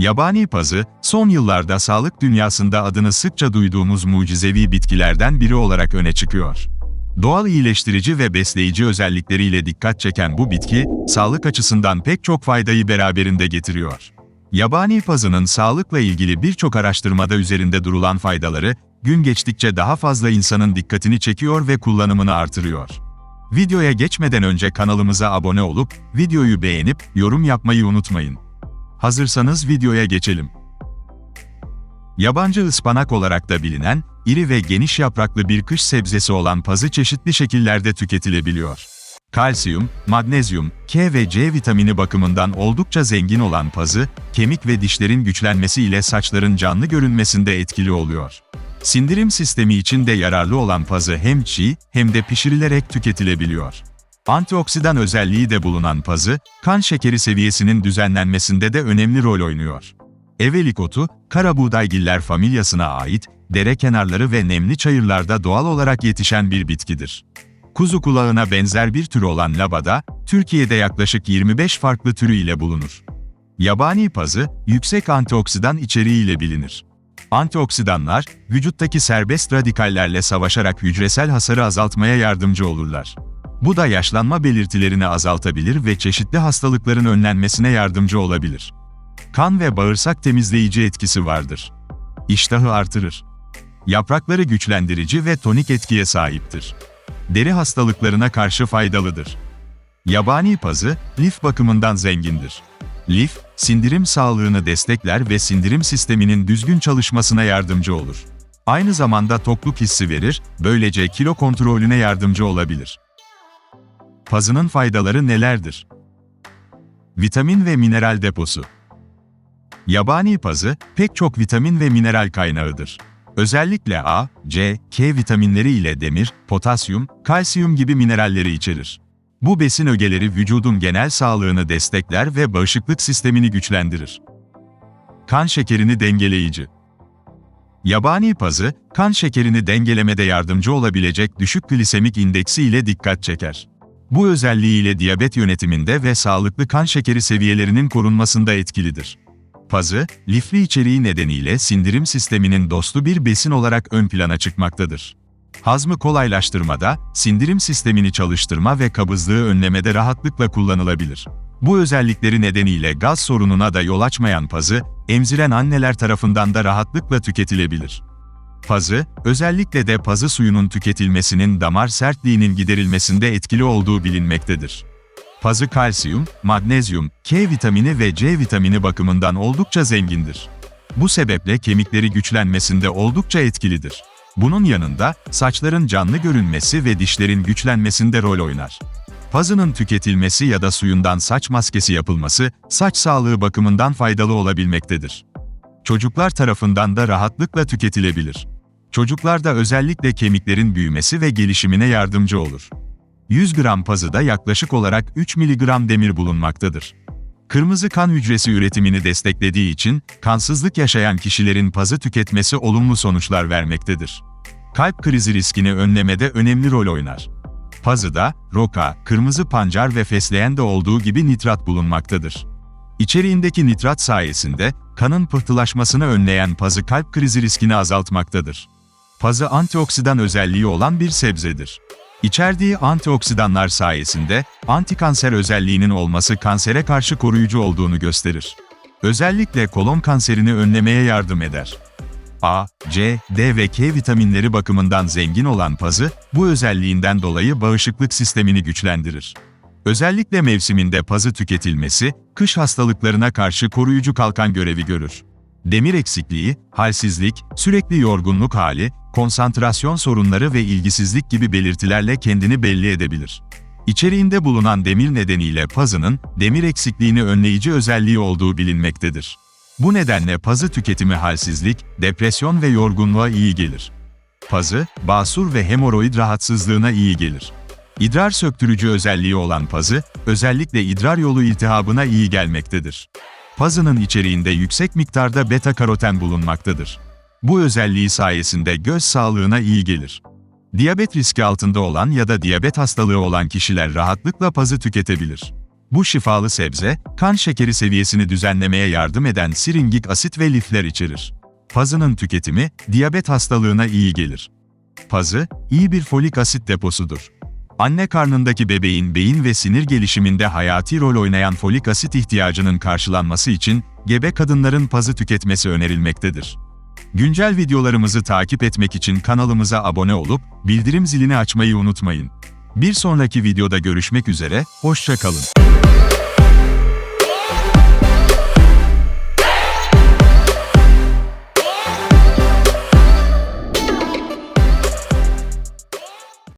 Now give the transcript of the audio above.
Yabani pazı, son yıllarda sağlık dünyasında adını sıkça duyduğumuz mucizevi bitkilerden biri olarak öne çıkıyor. Doğal iyileştirici ve besleyici özellikleriyle dikkat çeken bu bitki, sağlık açısından pek çok faydayı beraberinde getiriyor. Yabani pazının sağlıkla ilgili birçok araştırmada üzerinde durulan faydaları, gün geçtikçe daha fazla insanın dikkatini çekiyor ve kullanımını artırıyor. Videoya geçmeden önce kanalımıza abone olup, videoyu beğenip, yorum yapmayı unutmayın. Hazırsanız videoya geçelim. Yabancı ıspanak olarak da bilinen, iri ve geniş yapraklı bir kış sebzesi olan pazı çeşitli şekillerde tüketilebiliyor. Kalsiyum, magnezyum, K ve C vitamini bakımından oldukça zengin olan pazı, kemik ve dişlerin güçlenmesi ile saçların canlı görünmesinde etkili oluyor. Sindirim sistemi için de yararlı olan pazı hem çiğ hem de pişirilerek tüketilebiliyor. Antioksidan özelliği de bulunan pazı, kan şekeri seviyesinin düzenlenmesinde de önemli rol oynuyor. Evelik otu, karabuğdaygiller familyasına ait, dere kenarları ve nemli çayırlarda doğal olarak yetişen bir bitkidir. Kuzu kulağına benzer bir tür olan labada, Türkiye'de yaklaşık 25 farklı türü ile bulunur. Yabani pazı, yüksek antioksidan içeriğiyle bilinir. Antioksidanlar, vücuttaki serbest radikallerle savaşarak hücresel hasarı azaltmaya yardımcı olurlar. Bu da yaşlanma belirtilerini azaltabilir ve çeşitli hastalıkların önlenmesine yardımcı olabilir. Kan ve bağırsak temizleyici etkisi vardır. İştahı artırır. Yaprakları güçlendirici ve tonik etkiye sahiptir. Deri hastalıklarına karşı faydalıdır. Yabani pazı, lif bakımından zengindir. Lif, sindirim sağlığını destekler ve sindirim sisteminin düzgün çalışmasına yardımcı olur. Aynı zamanda tokluk hissi verir, böylece kilo kontrolüne yardımcı olabilir. Pazının faydaları nelerdir? Vitamin ve mineral deposu. Yabani pazı, pek çok vitamin ve mineral kaynağıdır. Özellikle A, C, K vitaminleri ile demir, potasyum, kalsiyum gibi mineralleri içerir. Bu besin ögeleri vücudun genel sağlığını destekler ve bağışıklık sistemini güçlendirir. Kan şekerini dengeleyici. Yabani pazı, kan şekerini dengelemede yardımcı olabilecek düşük glisemik indeksi ile dikkat çeker. Bu özelliğiyle diyabet yönetiminde ve sağlıklı kan şekeri seviyelerinin korunmasında etkilidir. Pazı, lifli içeriği nedeniyle sindirim sisteminin dostu bir besin olarak ön plana çıkmaktadır. Hazmı kolaylaştırmada, sindirim sistemini çalıştırma ve kabızlığı önlemede rahatlıkla kullanılabilir. Bu özellikleri nedeniyle gaz sorununa da yol açmayan pazı, emziren anneler tarafından da rahatlıkla tüketilebilir. Pazı, özellikle de pazı suyunun tüketilmesinin damar sertliğinin giderilmesinde etkili olduğu bilinmektedir. Pazı kalsiyum, magnezyum, K vitamini ve C vitamini bakımından oldukça zengindir. Bu sebeple kemikleri güçlenmesinde oldukça etkilidir. Bunun yanında, saçların canlı görünmesi ve dişlerin güçlenmesinde rol oynar. Pazının tüketilmesi ya da suyundan saç maskesi yapılması, saç sağlığı bakımından faydalı olabilmektedir. Çocuklar tarafından da rahatlıkla tüketilebilir. Çocuklarda özellikle kemiklerin büyümesi ve gelişimine yardımcı olur. 100 gram pazıda yaklaşık olarak 3 mg demir bulunmaktadır. Kırmızı kan hücresi üretimini desteklediği için, kansızlık yaşayan kişilerin pazı tüketmesi olumlu sonuçlar vermektedir. Kalp krizi riskini önlemede önemli rol oynar. Pazıda, roka, kırmızı pancar ve fesleğen de olduğu gibi nitrat bulunmaktadır. İçeriğindeki nitrat sayesinde, kanın pıhtılaşmasını önleyen pazı kalp krizi riskini azaltmaktadır. Pazı antioksidan özelliği olan bir sebzedir. İçerdiği antioksidanlar sayesinde, antikanser özelliğinin olması kansere karşı koruyucu olduğunu gösterir. Özellikle kolon kanserini önlemeye yardım eder. A, C, D ve K vitaminleri bakımından zengin olan pazı, bu özelliğinden dolayı bağışıklık sistemini güçlendirir. Özellikle mevsiminde pazı tüketilmesi, kış hastalıklarına karşı koruyucu kalkan görevi görür. Demir eksikliği, halsizlik, sürekli yorgunluk hali, konsantrasyon sorunları ve ilgisizlik gibi belirtilerle kendini belli edebilir. İçeriğinde bulunan demir nedeniyle pazının, demir eksikliğini önleyici özelliği olduğu bilinmektedir. Bu nedenle pazı tüketimi halsizlik, depresyon ve yorgunluğa iyi gelir. Pazı, basur ve hemoroid rahatsızlığına iyi gelir. İdrar söktürücü özelliği olan pazı, özellikle idrar yolu iltihabına iyi gelmektedir. Pazının içeriğinde yüksek miktarda beta karoten bulunmaktadır. Bu özelliği sayesinde göz sağlığına iyi gelir. Diyabet riski altında olan ya da diyabet hastalığı olan kişiler rahatlıkla pazı tüketebilir. Bu şifalı sebze, kan şekeri seviyesini düzenlemeye yardım eden siringik asit ve lifler içerir. Pazının tüketimi, diyabet hastalığına iyi gelir. Pazı, iyi bir folik asit deposudur. Anne karnındaki bebeğin beyin ve sinir gelişiminde hayati rol oynayan folik asit ihtiyacının karşılanması için gebe kadınların pazı tüketmesi önerilmektedir. Güncel videolarımızı takip etmek için kanalımıza abone olup bildirim zilini açmayı unutmayın. Bir sonraki videoda görüşmek üzere, hoşça kalın.